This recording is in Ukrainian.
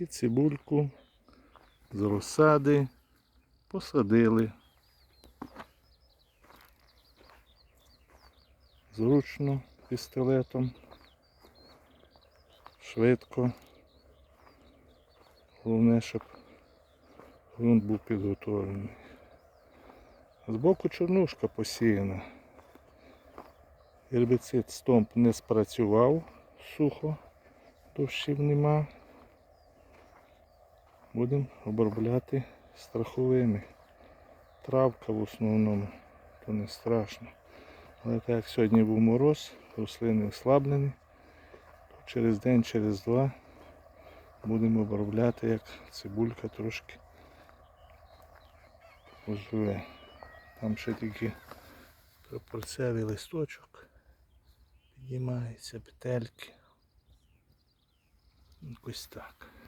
І цибульку з розсади посадили. Зручно пістолетом. Швидко. Головне, щоб ґрунт був підготовлений. Збоку чорнушка посіяна. Гербіцид стомп не спрацював сухо, дощів нема. Будемо обробляти страховими. Травка в основному, то не страшно. Але так як сьогодні був мороз, рослини ослаблені, то через день, через два будемо обробляти, як цибулька трошки оживе. Там ще тільки пропорцевий листочок. Піднімаються петельки. Якось так.